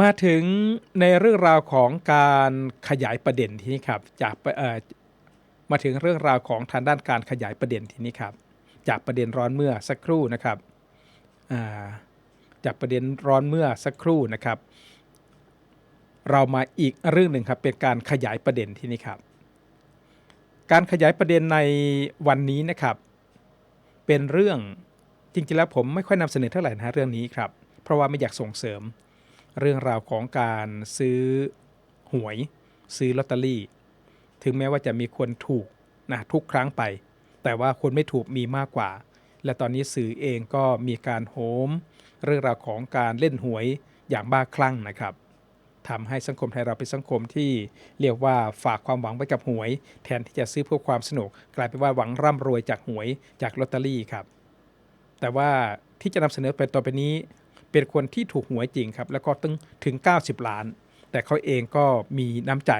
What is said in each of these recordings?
มาถึงในเรื่องราวของการขยายประเด็นที่นี้ครับจากมาถึงเรื่องราวของทางด้านการขยายประเด็นที่นี้ครับ จากประเด็นร้อนเมื่อสักครู่นะครับจากประเด็นร้อนเมื่อสักครู่นะครับ เรามาอีกเรื่องหนึ่งครับเป็นการขยายประเด็นที่นี้ครับ การขยายประเด็นในวันนี้นะครับ เป็นเรื่องจริงๆแล้วผมไม่ค่อยนำเสนอเท่าไหร่นะเรื่องนี้ครับ เพราะว่าไม่อยากส่งเสริม เรื่องราวของการซื้อหวย ซื้อลอตเตอรี่ ถึงแม้ว่าจะมีคนถูกนะทุกครั้งไป แต่ว่าคนไม่ถูกมีมากกว่า และตอนนี้สื่อเองก็มีการโหม เรื่องราวของการเล่นหวยอย่างบ้าคลั่งนะครับทำให้สังคมไทยเราเป็นสังคมที่เรียกว่าฝากความหวังไว้กับหวย แทนที่จะซื้อเพื่อความสนุก กลายเป็นว่าหวังร่ำรวยจากหวยจากลอตเตอรี่ครับ แต่ว่าที่จะนำเสนอไปต่อไปนี้ เป็นคนที่ถูกหวยจริงครับแล้วก็ตึงถึง 90 ล้าน แต่เขาเองก็มีน้ำใจ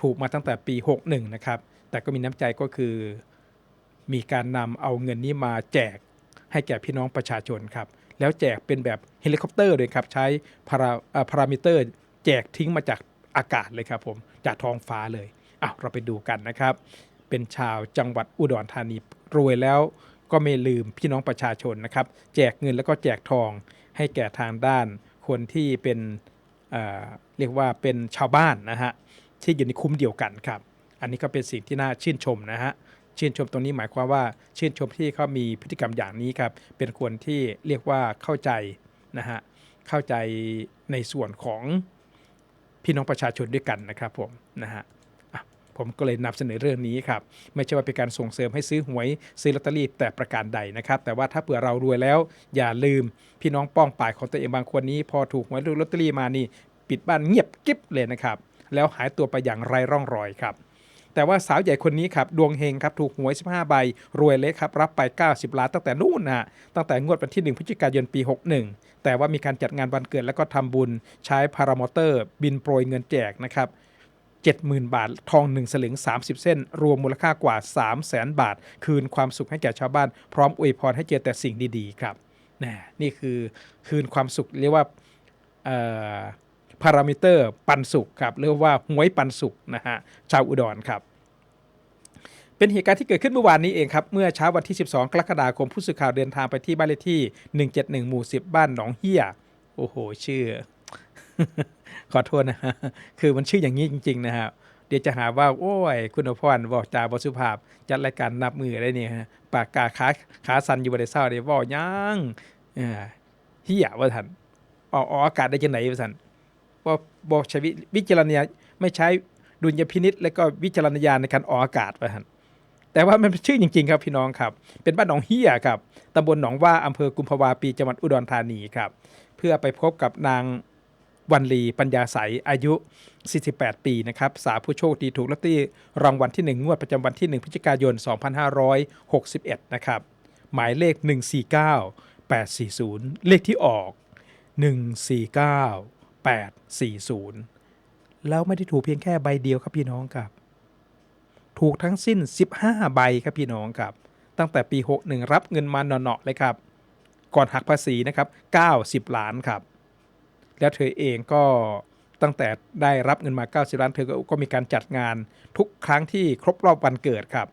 ถูกมาตั้งแต่ปี 61 นะครับ แต่ก็มีน้ำใจก็คือ มีการนำเอาเงินนี้มาแจกให้แก่พี่น้องประชาชนครับ แล้วแจกเป็นแบบเฮลิคอปเตอร์เลยครับ ใช้พาราพารามิเตอร์ แจกทิ้งมาจากอากาศเลยครับผม จากท้องฟ้าเลยอ้าวเราไปดูกันนะครับ เป็นชาวจังหวัดอุดรธานีรวยแล้วก็ไม่ลืมพี่น้องประชาชนนะครับ แจกเงินแล้วก็แจกทอง ให้แก่ทางด้านคนที่เป็นเเรียกว่าเป็นชาวบ้านนะฮะที่อยู่ในคุ้มเดียวกันครับ อันนี้ก็เป็นสิ่งที่น่าชื่นชมนะฮะชื่นชมตรงนี้หมายความว่าชื่นชมที่เขามีพฤติกรรมอย่างนี้ครับ เป็นคนที่เรียกว่าเข้าใจนะฮะเข้าใจในส่วนของพี่น้องประชาชนด้วยกันนะครับผมนะฮะ ผมก็เลยนำเสนอเรื่องนี้ครับ ไม่ใช่ว่าเป็นการส่งเสริมให้ซื้อหวย ซื้อลอตเตอรี่แต่ประการใดนะครับ แต่ว่าถ้าเผื่อเรารวยแล้ว อย่าลืมพี่น้องป้องป่ายของตัวเองบางคนนี้ พอถูกหวยหรือลอตเตอรี่มานี่ ปิดบ้านเงียบกิ๊บเลยนะครับ แล้วหายตัวไปอย่างไร้ร่องรอยครับแต่ว่าสาวใหญ่คนนี้ครับดวงเฮงครับถูกหวย 15 ใบ รวยเล็กครับ รับไป 90 ล้านตั้งแต่นู่นนะฮะตั้งแต่งวดวันที่ 1พฤศจิกายนปี 61 แต่ว่ามีการจัดงานวันเกิดแล้วก็ทำบุญใช้พารามอเตอร์ บินโปรยเงินแจกนะครับ 70,000 บาท ทอง 1 สลึง 30 เส้น รวมมูลค่ากว่า 3 0 0แสนบาท คืนความสุขให้แก่ชาวบ้าน พร้อมอวยพรให้เจอแต่สิ่งดี ๆ ครับนนี่คือคืนความสุขเรียกว่าพารามิเตอร์ปันสุขครับเรียกว่าหวยปันสุขนะฮะชาวอุดรครับเป็นเหตุการณ์ที่เกิดขึ้นเมื่อวานนี้เองครับ เมื่อเช้าวันที่ 12 กรกฎาคมผู้สื่อข่าวเดินทางไปที่บ้านเลขที่ 171 หมู่ 10 บ้านหนองเฮีย โอ้โห ชื่อ ขอโทษนะฮะคือมันชื่ออย่างนี้จริง ๆ นะฮะเดี๋ยวจะหาว่า โอ้ย คุณอภรบอกจาบสุภาพ จัดรายการนับมือได้เนี่ยฮะปากกาขาขาสันอยู่บนเศร้าเดี๋ยวบอกยังเฮียว่าท่านออกออากาศได้จังไหนว่าท่านว่าบอกใช้วิวิจารณญาไม่ใช้ดุลยพินิษและก็วิจารณญาณในการออกอากาศว่าท่านแต่ว่ามันเป็นชื่อจริง ๆ ครับพี่น้องครับ เป็นบ้านหนองเฮียครับตำบลหนองว่าอำเภอกุมภาวาปีจังหวัดอุดรธานีครับ เพื่อไปพบกับนาง วันลีปัญญาใสอายุ 48 ปีนะครับสาวผู้โชคดีถูกลอตเตอรี่รางวัลที่ 1 งวดประจำวันที่ 1 พฤศจิกายน 2561 นะครับ หมายเลข 149 840 เลขที่ออก 149 840 แล้วไม่ได้ถูกเพียงแค่ใบเดียวครับพี่น้องครับ ถูกทั้งสิ้น 15 ใบครับพี่น้องครับ ตั้งแต่ปี 61 รับเงินมาเนาะๆเลยครับ ก่อนหักภาษีนะครับ 90 ล้านครับ แล้วเธอเองก็ตั้งแต่ได้รับเงินมา 90 ล้าน เธอก็มีการจัดงานทุกครั้งที่ครบรอบวันเกิดครับ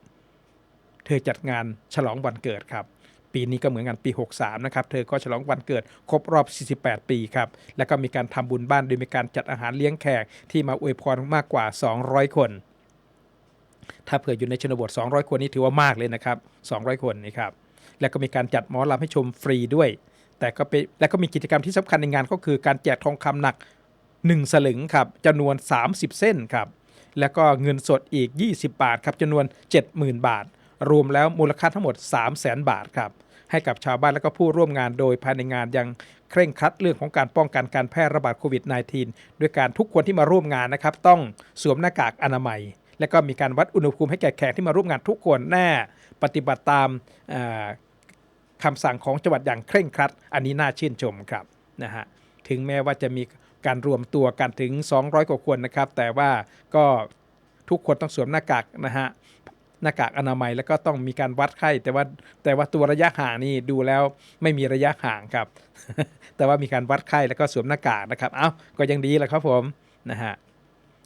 เธอจัดงานฉลองวันเกิดครับ ปีนี้ก็เหมือนกันปี 63 นะครับ เธอก็ฉลองวันเกิดครบรอบ 48 ปีครับ แล้วก็มีการทำบุญบ้านโดยมีการจัดอาหารเลี้ยงแขกที่มาอวยพรมากกว่า 200 คน ถ้าเผื่ออยู่ในชนบท 200 คนนี่ถือว่ามากเลยนะครับ 200 คนนี่ครับ แล้วก็มีการจัดหมอลำให้ชมฟรีด้วย แต่ก็เป็นและก็มีกิจกรรมที่สำคัญในงานก็คือการแจกทองคำหนัก 1 สลึงครับจำนวน 30 เส้นครับแล้วก็เงินสดอีก 20 บาทครับจำนวน 70,000 บาท รวมแล้วมูลค่าทั้งหมด 3 0 0 0 0 0บาทครับให้กับชาวบ้านและก็ผู้ร่วมงานโดยภายในงานยังเคร่งครัดเรื่องของการป้องกันการแพร่ระบาดโควิด -19 ด้วยการทุกคนที่มาร่วมงานนะครับ ต้องสวมหน้ากากอนามัย และก็มีการวัดอุณหภูมิให้แก่แขกที่มาร่วมงานทุกคนแน่ปฏิบัติตาม คำสั่งของจังหวัดอย่างเคร่งครัด อันนี้น่าชื่นชมครับนะฮะถึงแม้ว่าจะมีการรวมตัวกันถึง 200 กว่าคนนะครับ แต่ว่าก็ทุกคนต้องสวมหน้ากากนะฮะหน้ากากอนามัยแล้วก็ต้องมีการวัดไข้ แต่ว่าแต่ว่าตัวระยะห่างนี่ดูแล้วไม่มีระยะห่างครับ แต่ว่ามีการวัดไข้แล้วก็สวมหน้ากากนะครับ เอ้าก็ยังดีแหละครับผมนะฮะ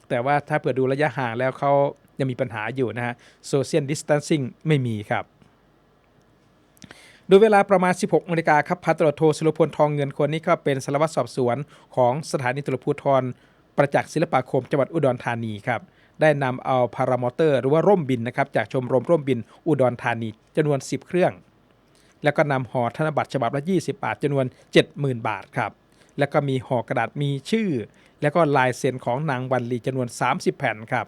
แต่ว่าถ้าเผื่อดูระยะห่างแล้วเขายังมีปัญหาอยู่นะฮะ social distancing ไม่มีครับ โดยเวลาประมาณ 16นาฬิกาครับพันตำรวจโทสุรพลทองเงินคนนี้ก็เป็นสารวัตรสอบสวนของสถานีตำรวจภูธรประจักษ์ศิลปาคมจังหวัดอุดรธานีครับได้นำเอาพารามอเตอร์หรือว่าร่มบินนะครับจากชมรมร่มบินอุดรธานีจำนวน 10 เครื่อง แล้วก็นำห่อธนบัตรฉบับละ 20 บาทจำนวน 70,000 บาทครับแล้วก็มีห่อกระดาษมีชื่อ แล้วก็ลายเซ็นของนางวันลีจำนวน 30 แผ่นครับ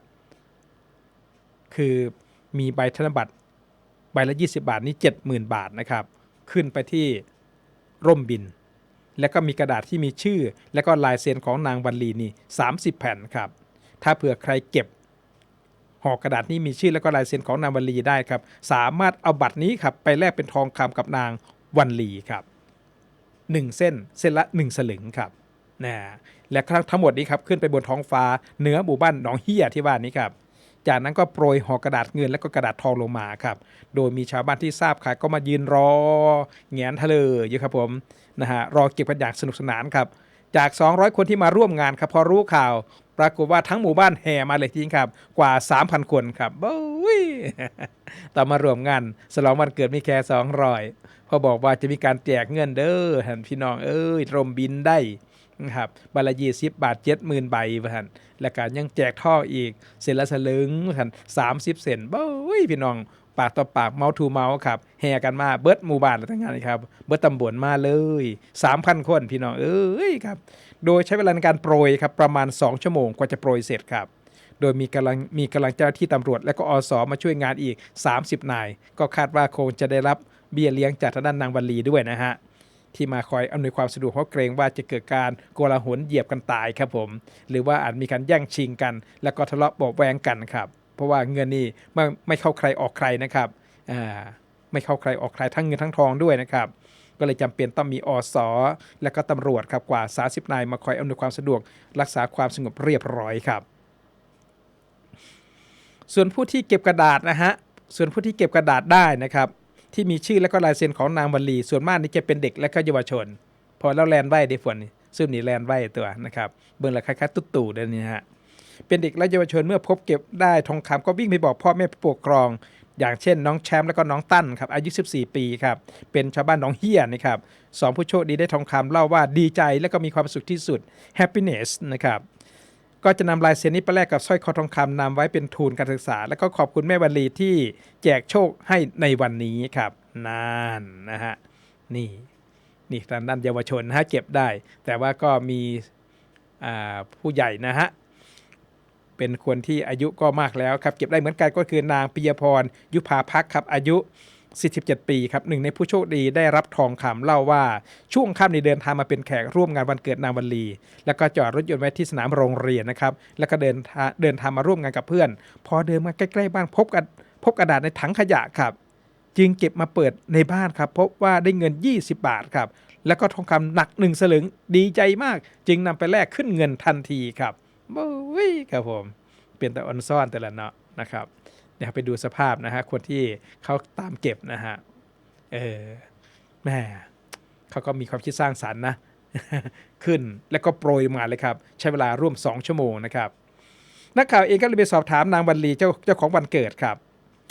คือมีใบธนบัตร ใบละ 20 บาทนี่70,000 บาทนะครับ ขึ้นไปที่ร่มบิน แล้วก็มีกระดาษที่มีชื่อ แล้วก็ลายเซ็นของนางวันลีนี่30 แผ่นครับ ถ้าเผื่อใครเก็บห่อกระดาษนี้มีชื่อแล้วก็ลายเซ็นของนางวันลีได้ครับ สามารถเอาบัตรนี้ครับไปแลกเป็นทองคำกับนางวันลีครับ 1 เส้นเส้นละ 1 สลึงครับนะและครั้งทั้งหมดนี้ครับขึ้นไปบนท้องฟ้าเหนือหมู่บ้านหนองเฮียที่ว่านนี้ครับ จากนั้นก็โปรยห่อกระดาษเงินแล้วก็กระดาษทองลงมาครับ โดยมีชาวบ้านที่ทราบข่าวก็มายืนรอแงนทะเลอยู่ครับผมนะฮะรอเก็บกันอย่างสนุกสนานครับ จาก 200 คนที่มาร่วมงานครับพอรู้ข่าว ปรากฏว่าทั้งหมู่บ้านแห่มาเลยจริงครับ กว่า 3,000 คนครับโอ้ยต่อมารวมงานสลองวันเกิดมีแค่200พอบอกว่าจะมีการแจกเงินเด้อท่านพี่น้องเอ้ยรมบินได้ นะครับบาละยี่สิบบาทเจ็ดหมื่นใบท่านและการยังแจกท่ออีกเส้นละสลึงท่านสามสิบเซนโอ้ยพี่น้องปากต่อปากเมาทูเมาครับแห่กันมาเบิดหมู่บ้านทั้งงานครับ เบิดตำบลมาเลย 3,000 คนพี่น้องเอ้ยครับ โดยใช้เวลาในการโปรยครับประมาณ 2 ชั่วโมงกว่าจะโปรยเสร็จครับ โดยมีกำลังมีกำลังเจ้าหน้าที่ตำรวจและก็อสอมาช่วยงานอีก 30 นาย ก็คาดว่าคงจะได้รับเบี้ยเลี้ยงจากทางด้านนางวัลลีด้วยนะฮะ ที่มาคอยอำนวยความสะดวกเพราะเกรงว่าจะเกิดการโกลาหลเหยียบกันตายครับผม หรือว่าอาจมีการแย่งชิงกัน แล้วก็ทะเลาะเบาแวงกันครับ เพราะว่าเงินนี่ไม่ไม่เข้าใครออกใครนะครับอ่าไม่เข้าใครออกใครทั้งเงินทั้งทองด้วยนะครับก็เลยจำเป็นต้องมีอสและก็ตำรวจครับกว่า 30 นายมาคอยอำนวยความสะดวก รักษาความสงบเรียบร้อยครับ ส่วนผู้ที่เก็บกระดาษนะฮะส่วนผู้ที่เก็บกระดาษได้นะครับ ที่มีชื่อและก็ลายเซ็นของนางวลี ส่วนมากนี่จะเป็นเด็กและก็เยาวชน พอแล้วแลนไหวได้ฝนซึ่งนี่แลนไหวตัวนะครับ เบิ่งละคล้ายๆตุ๊ตู่เดี๋ยวนี้ฮะเป็นเด็กและเยาวชนเมื่อพบเก็บได้ทองคำก็วิ่งไปบอกพ่อแม่ผู้ปกครอง อย่างเช่น น้องแชมป์และก็น้องตั้นครับอายุ 14 ปีครับเป็นชาวบ้านน้องเฮียนะครับสองผู้โชคดีได้ทองคำเล่าว่าดีใจและก็มีความสุขที่สุด happiness นะครับ ก็จะนำลายเซ็นนี้ไปแลกกับสร้อยคอทองคำนำไว้เป็นทุนการศึกษา แล้วก็ขอบคุณแม่วันลีที่แจกโชคให้ในวันนี้ครับนั่นนะฮะนี่นี่ทางด้านเยาวชนนะฮะเก็บได้ แต่ว่าก็มีผู้ใหญ่นะฮะเป็นคนที่อายุก็มากแล้วครับ เก็บได้เหมือนกันก็คือนางปิยพรยุพาพักครับอายุ 47 ปีครับหนึ่งในผู้โชคดีได้รับทองคำเล่าว่าช่วงค่ำในเดินทางมาเป็นแขกร่วมงานวันเกิดนางวันลี แล้วก็จอดรถยนต์ไว้ที่สนามโรงเรียนนะครับแล้วก็เดินทางเดินทางมาร่วมงานกับเพื่อน พอเดินมาใกล้ๆบ้านพบกันพบกระดาษในถังขยะครับจึงเก็บมาเปิดในบ้านครับ พบว่าได้เงิน 20 บาทครับ แล้วก็ทองคำหนักหนึ่งสลึงดีใจมาก จึงนำไปแลกขึ้นเงินทันทีครับโอ้ยครับผม เป็นแต่ออนซ่อนแต่ละเนาะนะครับี๋ยวไปดูสภาพนะฮะคนที่เขาตามเก็บนะฮะเออแม่เขาก็มีความคิดสร้างสรรค์นะขึ้นแล้วก็โปรยมาเลยครับ ใช้เวลาร่วม 2 ชั่วโมงนะครับ นักข่าวเองก็เลยไปสอบถามนางวันลีเจ้าเจ้าของวันเกิดครับ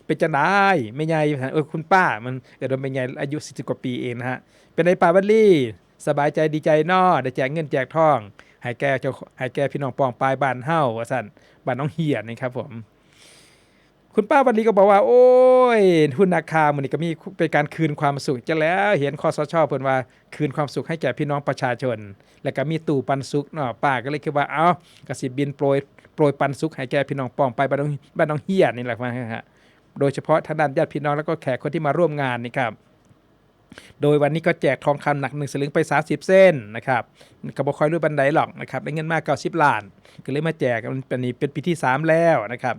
เป็นจะได้ไม่ไงเออคุณป้ามันเออโดนเป็นไงอายุสิบกว่าปีเองนะฮะเป็นไงป้าวันลีสบายใจดีใจนอได้แจกเงินแจกทองให้แกเจ้าให้แกพี่น้องปองปลายบ้านเฮ้าว่าสันบ้านน้องเฮียนี่ครับผม คุณป้าวันลีก็บอกว่า โอ้ยทุนนาคามันนี่ก็มีเป็นการคืนความสุขจะแล้วเห็นคอสชเพิ่นว่าคืนความสุขให้แก่พี่น้องประชาชน แล้วก็มีตู้ปันสุขเนาะป้าก็เลยคิดว่าเอ้ากสิบินโปรยโปรยปันสุขให้แก่พี่น้องปองไปบ้านน้องบ้านน้องเฮียนี่แหละว่าฮะโดยเฉพาะทางด้านญาติพี่น้องแล้วก็แขกคนที่มาร่วมงานนี่ครับโดยวันนี้ก็แจกทองคำหนักหนึ่งสลึงไป 30 เส้นนะครับกระบอกคอยรู้บันไดหรอกนะครับได้เงินมากเก้าสิบล้าน ก็เลยมาแจกมันเป็นนี่เป็นปีที่ 3 แล้วนะครับ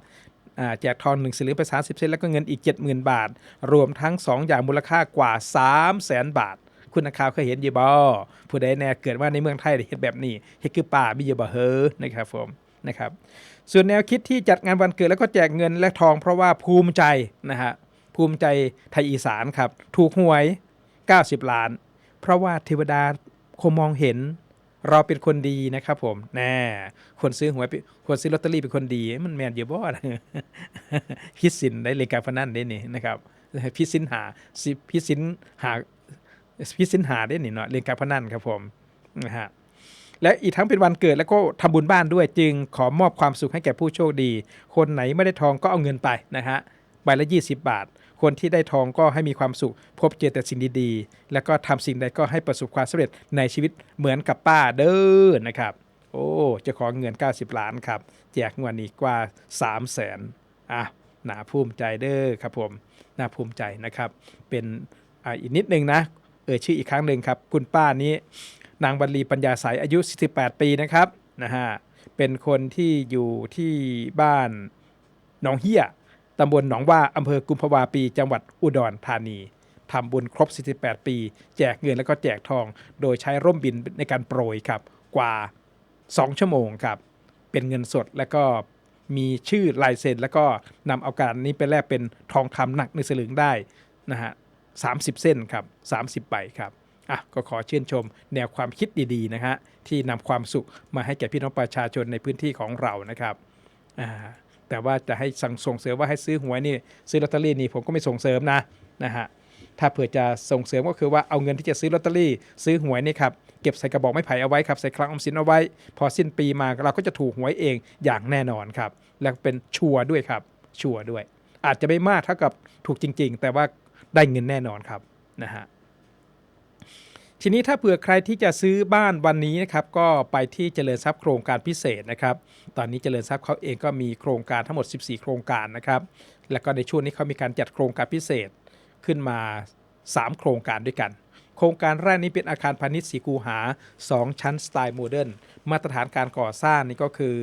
แจกทองหนึ่งสลึงไป 30 เส้นแล้วก็เงินอีก 70,000 บาท รวมทั้ง 2 อย่างมูลค่ากว่า 3 0 0แสนบาท คุณนักข่าวเคยเห็นยีบอผู้ใดแน่เกิดว่าในเมืองไทยเห็นแบบนี้เฮ็ดคือป่ามียู่บ่เฮอนะครับผมนะครับส่วนแนวคิดที่จัดงานวันเกิดแล้วก็แจกเงินและทองเพราะว่าภูมิใจนะฮะภูมิใจไทยอีสานครับ ถูกหวย 90 ล้าน เพราะว่าเทวดาคงมองเห็น เราเป็นคนดีนะครับผมแน่คนซื้อหวยเป็นคนซื้อลอตเตอรี่เป็นคนดี มันแมนอยู่บ่อพิสินได้เลการพนันได้นี่นะครับพิสินหาสิพิสินหาพิสินหาได้นี่เนาะเรียนการพนันครับผมนะฮะและอีกทั้งเป็นวันเกิดแล้วก็ทำบุญบ้านด้วยจึงขอมอบความสุขให้แก่ผู้โชคดี คนไหนไม่ได้ทองก็เอาเงินไปนะฮะใบละ 20 บาท คนที่ได้ทองก็ให้มีความสุข พบเจอแต่สิ่งดีๆ แล้วก็ทำสิ่งใดก็ให้ประสบความสำเร็จในชีวิตเหมือนกับป้าเด้อนะครับ โอ้จะขอเงิน 90 ล้านครับแจกงวดนี้กว่า 3 0 0แสนอะหนาภูมิใจเด้อครับผมหนาภูมิใจนะครับ เป็นออีกนิดนึงนะเอ่ยชื่ออีกครั้งหนึ่งครับ คุณป้านี้ นางบรรลีปัญญาสายอายุ 48 ปีนะครับนะฮะเป็นคนที่อยู่ที่บ้านหนองเฮีย ตำบลหนองว่าอำเภอกุมภาวาปี จังหวัดอุดรธานีทำบุญครบ 48 ปี แจกเงินแล้วก็แจกทอง โดยใช้ร่มบินในการโปรยครับ กว่า 2 ชั่วโมงครับ เป็นเงินสดแล้วก็มีชื่อลายเซ็น แล้วก็นำเอาการนี้ไปแลกเป็นทองคำหนักในสลึงได้นะฮะ30เส้นครับ 30ใบครับอะก็ขอชื่นชมแนวความคิดดีๆนะฮะที่นำความสุขมาให้แก่พี่น้องประชาชนในพื้นที่ของเรานะครับอ่า แต่ว่าจะให้สั่งส่งเสริมว่าให้ซื้อหวยนี่ซื้อลอตเตอรี่นี่ผมก็ไม่ส่งเสริมนะนะฮะถ้าเผื่อจะส่งเสริมก็คือว่าเอาเงินที่จะซื้อลอตเตอรี่ซื้อหวยนี่ครับเก็บใส่กระบอกไม้ไผ่เอาไว้ครับใส่คลังออมสินเอาไว้ พอสิ้นปีมาเราก็จะถูกหวยเองอย่างแน่นอนครับและเป็นชัวร์ด้วยครับชัวร์ด้วย อาจจะไม่มากเท่ากับถูกจริง ๆ แต่ว่าได้เงินแน่นอนครับนะฮะ ทีนี้ถ้าเผื่อใครที่จะซื้อบ้านวันนี้นะครับก็ไปที่เจริญทรัพย์โครงการพิเศษนะครับ ตอนนี้เจริญทรัพย์เขาเองก็มีโครงการทั้งหมด 14 โครงการนะครับ แล้วก็ในช่วงนี้เขามีการจัดโครงการพิเศษขึ้นมา 3 โครงการด้วยกัน โครงการแรกนี้เป็นอาคารพาณิชย์สีคูหา 2 ชั้นสไตล์โมเดิร์นมาตรฐานการก่อสร้างนี่ก็คือ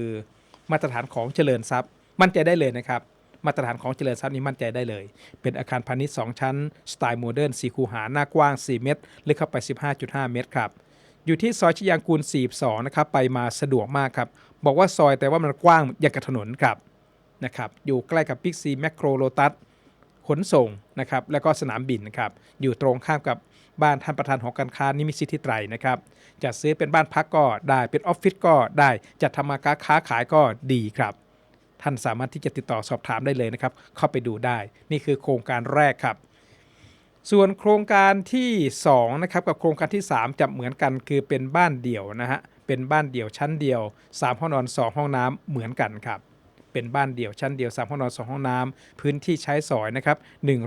มาตรฐานของเจริญทรัพย์มั่นใจได้เลยนะครับ มาตรฐานของเจริญทรัพย์นี้มั่นใจได้เลย เป็นอาคารพาณิชย์ 2 ชั้น สไตล์โมเดิร์น4คูหาหน้ากว้าง 4 เมตรลึกเข้าไป 15.5 เมตรครับอยู่ที่ซอยชยางกูล 42 นะครับ ไปมาสะดวกมากครับ บอกว่าซอยแต่ว่ามันกว้างอย่างกับถนนครับนะครับ อยู่ใกล้กับบิ๊กซีแมคโครโลตัสขนส่งนะครับ แล้วก็สนามบินนะครับ อยู่ตรงข้ามกับบ้านท่านประธานหอการค้านิมิตรสิทธิไตรนะครับ จะซื้อเป็นบ้านพักก็ได้ เป็นออฟฟิศก็ได้ จะทำมาค้าขายก็ดีครับ ท่านสามารถที่จะติดต่อสอบถามได้เลยนะครับ เข้าไปดูได้ นี่คือโครงการแรกครับ ส่วนโครงการที่2นะครับกับโครงการที่ 3 จะเหมือนกันคือเป็นบ้านเดี่ยวนะฮะเป็นบ้านเดี่ยวชั้นเดียว 3 ห้องนอน 2 ห้องน้ำเหมือนกันครับเป็นบ้านเดี่ยวชั้นเดียว 3 ห้องนอน 2 ห้องน้ำพื้นที่ใช้สอยนะครับ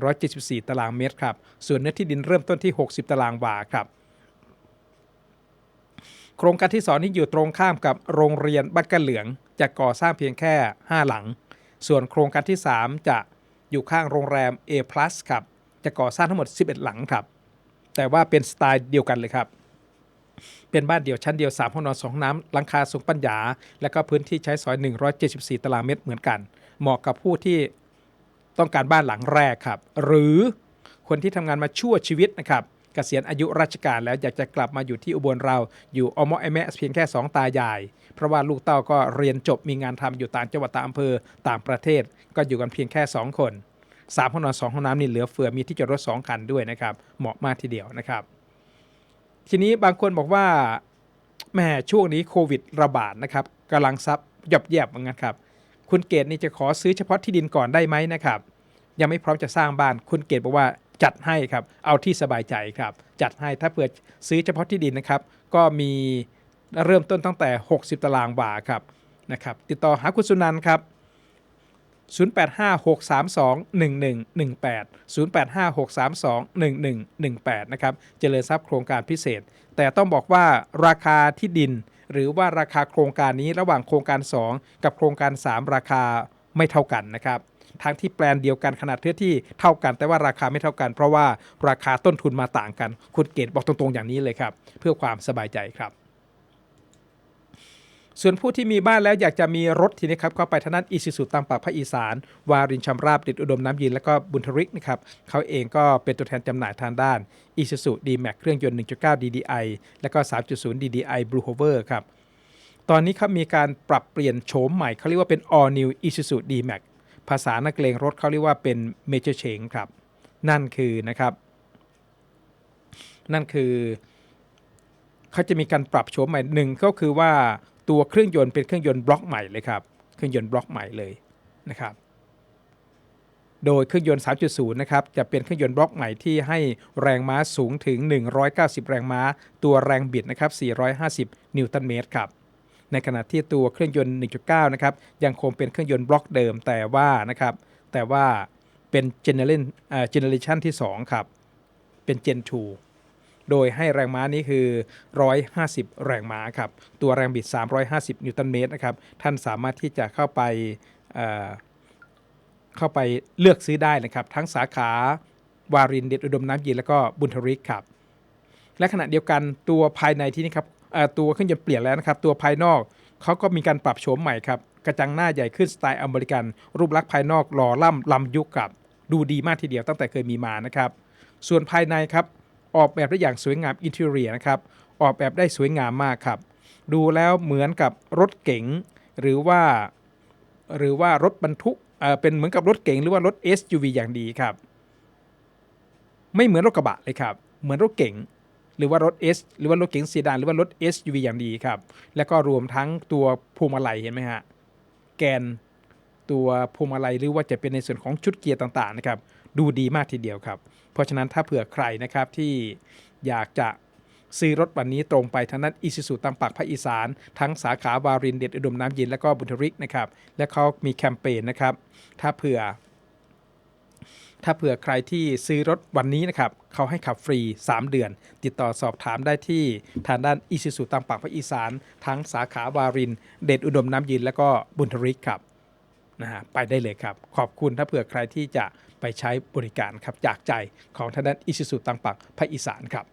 174 ตารางเมตรครับส่วนเนื้อที่ดินเริ่มต้นที่ 60 ตารางวาครับโครงการที่2นี้อยู่ตรงข้ามกับโรงเรียนบ้านกะเหลือง จะก่อสร้างเพียงแค่ 5 หลัง ส่วนโครงการที่ 3 จะอยู่ข้างโรงแรม A+ ครับ จะก่อสร้างทั้งหมด 11 หลังครับ แต่ว่าเป็นสไตล์เดียวกันเลยครับ เป็นบ้านเดี่ยวชั้นเดียว 3 ห้องนอน 2 ห้องน้ำหลังคาสูงปัญญา และก็พื้นที่ใช้สอย 174 ตารางเมตรเหมือนกัน เหมาะกับผู้ที่ต้องการบ้านหลังแรกครับ หรือคนที่ทำงานมาชั่วชีวิตนะครับ กษียณอายุราชการแล้วอยากจะกลับมาอยู่ที่อุบลเราอยู่อมอแมะเพียงแค่ 2 ตายาย เพราะว่าลูกเต้าก็เรียนจบมีงานทำอยู่ต่างจังหวัดต่างอำเภอต่างประเทศ ก็อยู่กันเพียงแค่ 2 คน3ห้องนอน2ห้องน้ำนี่เหลือเฟือมีที่จอดรถ 2 คันด้วยนะครับ เหมาะมากทีเดียวนะครับ ทีนี้บางคนบอกว่าแหม่ช่วงนี้โควิดระบาดนะครับกำลังซับหยับแยบเหมือนกันครับ คุณเกตนี่จะขอซื้อเฉพาะที่ดินก่อนได้ไหมนะครับ ยังไม่พร้อมจะสร้างบ้าน คุณเกตบอกว่า จัดให้ครับ เอาที่สบายใจครับ จัดให้ถ้าเผื่อซื้อเฉพาะที่ดินนะครับ ก็มีเริ่มต้นตั้งแต่ 60 ตารางวาครับนะครับ ติดต่อหาคุณสุนันท์ครับ0856321118 0856321118 นะครับ เจริญทรัพย์โครงการพิเศษ แต่ต้องบอกว่าราคาที่ดิน หรือว่าราคาโครงการนี้ระหว่างโครงการ 2 กับโครงการ 3 ราคาไม่เท่ากันนะครับ ทั้งที่แปลนเดียวกันขนาดเทือที่เท่ากันแต่ว่าราคาไม่เท่ากัน เพราะว่าราคาต้นทุนมาต่างกัน คุณเกตบอกตรงๆอย่างนี้เลยครับเพื่อความสบายใจครับส่วนผู้ที่มีบ้านแล้วอยากจะมีรถทีนี้ครับก็ไปทางนั้นอีซิสุตามปากภาคอีสาน วารินชำราบดิดอุดมน้ำยิน แล้วก็บุญทริกนะครับเขาเองก็เป็นตัวแทนจำหน่ายทางด้านอีซิสุดีแม็กเครื่องยนต์ 1.9 DDI แล้วก็ 3.0 DDI Blue Hover ครับตอนนี้เขามีการปรับเปลี่ยนโฉมใหม่เขาเรียกว่าเป็น all new Isuzu D-Max ภาษานักเลงรถเขาเรียกว่าเป็น major change ครับ นั่นคือนะครับ นั่นคือเขาจะมีการปรับโฉมใหม่หนึ่งก็คือว่าตัวเครื่องยนต์เป็นเครื่องยนต์บล็อกใหม่เลยครับ เครื่องยนต์บล็อกใหม่เลยนะครับ โดยเครื่องยนต์ 3.0 นะครับ จะเป็นเครื่องยนต์บล็อกใหม่ที่ให้แรงม้าสูงถึง 190 แรงม้า ตัวแรงบิดนะครับ 450 นิวตันเมตรครับ ในขณะที่ตัวเครื่องยนต์ 1.9 นะครับยังคงเป็นเครื่องยนต์บล็อกเดิมแต่ว่านะครับแต่ว่าเป็นเจเนเรนเจเนเรชันที่ 2 ครับ เป็น Gen 2โดยให้แรงม้านี้คือ 150 แรงม้าครับ ตัวแรงบิด 350 นิวตันเมตรนะครับ ท่านสามารถที่จะเข้าไปเเข้าไปเลือกซื้อได้นะครับ ทั้งสาขาวารินเดชอุดมน้ำเย็นแล้วก็บุญทริกครับ และขณะเดียวกันตัวภายในที่นี่ครับ ตัวเครื่องยนต์เปลี่ยนแล้วนะครับ ตัวภายนอกเขาก็มีการปรับโฉมใหม่ครับ กระจังหน้าใหญ่ขึ้นสไตล์อเมริกัน รูปลักษณ์ภายนอกหล่อล่ำลำยุคครับ ดูดีมากทีเดียวตั้งแต่เคยมีมานะครับ ส่วนภายในครับ ออกแบบได้อย่างสวยงามอินเทอร์เนียนะครับ ออกแบบได้สวยงามมากครับ ดูแล้วเหมือนกับรถเก๋งหรือว่า หรือว่ารถบรรทุกเอ่อเป็นเหมือนกับรถเก๋งหรือว่ารถ SUV อย่างดีครับ ไม่เหมือนรถกระบะเลยครับ เหมือนรถเก๋ง หรือว่ารถ S หรือว่ารถเก๋งซีดานหรือว่ารถ SUV อย่างดีครับ แล้วก็รวมทั้งตัวพวงมาลัยเห็นไหมฮะแกนตัวพวงมาลัยหรือว่าจะเป็นในส่วนของชุดเกียร์ต่างๆนะครับดูดีมากทีเดียวครับ เพราะฉะนั้นถ้าเผื่อใครนะครับที่อยากจะซื้อรถวันนี้ตรงไปทางนั้นอิซิสุตามปากภาคอีสาน ทั้งสาขาวารินเดชอุดมน้ำเย็นและก็บุญทริกนะครับ และเขามีแคมเปญนะครับ ถ้าเผื่อ ถ้าเผื่อใครที่ซื้อรถวันนี้นะครับเขาให้ขับฟรี 3 เดือน ติดต่อสอบถามได้ที่ทางด้านอิซิสุตามปากพระอีสาน ทั้งสาขาวาริน เดชอุดมน้ำยินและก็บุญทริกครับนะฮะไปได้เลยครับ ขอบคุณถ้าเผื่อใครที่จะไปใช้บริการครับจากใจของทางด้านอิชิสุตังปากพระอีสานครับ